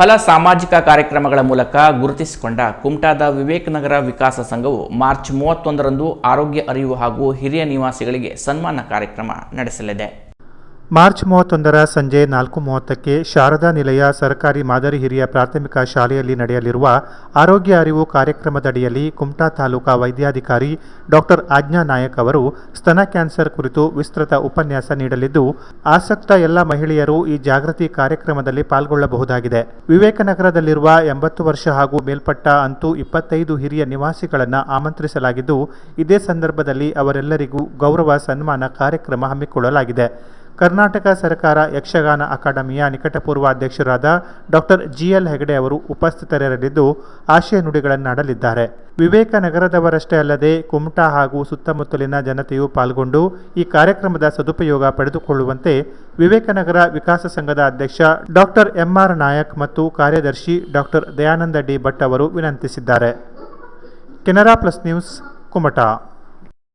ಹಲ ಸಾಮಾಜಿಕ ಕಾರ್ಯಕ್ರಮಗಳ ಮೂಲಕ ಗುರುತಿಸಿಕೊಂಡ ಕುಮಟಾದ ವಿವೇಕನಗರ ವಿಕಾಸ ಸಂಘವು ಮಾರ್ಚ್ ಮೂವತ್ತೊಂದರಂದು ಆರೋಗ್ಯ ಅರಿವು ಹಾಗೂ ಹಿರಿಯ ನಿವಾಸಿಗಳಿಗೆ ಸನ್ಮಾನ ಕಾರ್ಯಕ್ರಮ ನಡೆಸಲಿದೆ. ಮಾರ್ಚ್ ಮೂವತ್ತೊಂದರ ಸಂಜೆ ನಾಲ್ಕು ಮೂವತ್ತಕ್ಕೆ ಶಾರದಾ ನಿಲಯ ಸರ್ಕಾರಿ ಮಾದರಿ ಹಿರಿಯ ಪ್ರಾಥಮಿಕ ಶಾಲೆಯಲ್ಲಿ ನಡೆಯಲಿರುವ ಆರೋಗ್ಯ ಅರಿವು ಕಾರ್ಯಕ್ರಮದಡಿಯಲ್ಲಿ ಕುಮಟಾ ತಾಲೂಕಾ ವೈದ್ಯಾಧಿಕಾರಿ ಡಾಕ್ಟರ್ ಆಜ್ಞಾ ನಾಯಕ್ ಅವರು ಸ್ತನ ಕ್ಯಾನ್ಸರ್ ಕುರಿತು ವಿಸ್ತೃತ ಉಪನ್ಯಾಸ ನೀಡಲಿದ್ದು, ಆಸಕ್ತ ಎಲ್ಲ ಮಹಿಳೆಯರು ಈ ಜಾಗೃತಿ ಕಾರ್ಯಕ್ರಮದಲ್ಲಿ ಪಾಲ್ಗೊಳ್ಳಬಹುದಾಗಿದೆ. ವಿವೇಕನಗರದಲ್ಲಿರುವ ಎಂಬತ್ತು ವರ್ಷ ಹಾಗೂ ಮೇಲ್ಪಟ್ಟ ಅಂತೂ ಇಪ್ಪತ್ತೈದು ಹಿರಿಯ ನಿವಾಸಿಗಳನ್ನು ಆಮಂತ್ರಿಸಲಾಗಿದ್ದು, ಇದೇ ಸಂದರ್ಭದಲ್ಲಿ ಅವರೆಲ್ಲರಿಗೂ ಗೌರವ ಸನ್ಮಾನ ಕಾರ್ಯಕ್ರಮ ಹಮ್ಮಿಕೊಳ್ಳಲಾಗಿದೆ. ಕರ್ನಾಟಕ ಸರ್ಕಾರ ಯಕ್ಷಗಾನ ಅಕಾಡೆಮಿಯ ನಿಕಟಪೂರ್ವ ಅಧ್ಯಕ್ಷರಾದ ಡಾಕ್ಟರ್ ಜಿಎಲ್ ಹೆಗಡೆ ಅವರು ಉಪಸ್ಥಿತರಿರಲಿದ್ದು ಆಶಯ ನುಡಿಗಳನ್ನಾಡಲಿದ್ದಾರೆ. ವಿವೇಕನಗರದವರಷ್ಟೇ ಅಲ್ಲದೆ ಕುಮಟಾ ಹಾಗೂ ಸುತ್ತಮುತ್ತಲಿನ ಜನತೆಯು ಪಾಲ್ಗೊಂಡು ಈ ಕಾರ್ಯಕ್ರಮದ ಸದುಪಯೋಗ ಪಡೆದುಕೊಳ್ಳುವಂತೆ ವಿವೇಕನಗರ ವಿಕಾಸ ಸಂಘದ ಅಧ್ಯಕ್ಷ ಡಾಕ್ಟರ್ ಎಂಆರ್ ನಾಯಕ್ ಮತ್ತು ಕಾರ್ಯದರ್ಶಿ ಡಾಕ್ಟರ್ ದಯಾನಂದ ಡಿ ಭಟ್ ಅವರು ವಿನಂತಿಸಿದ್ದಾರೆ. Canara plus news, Kumta.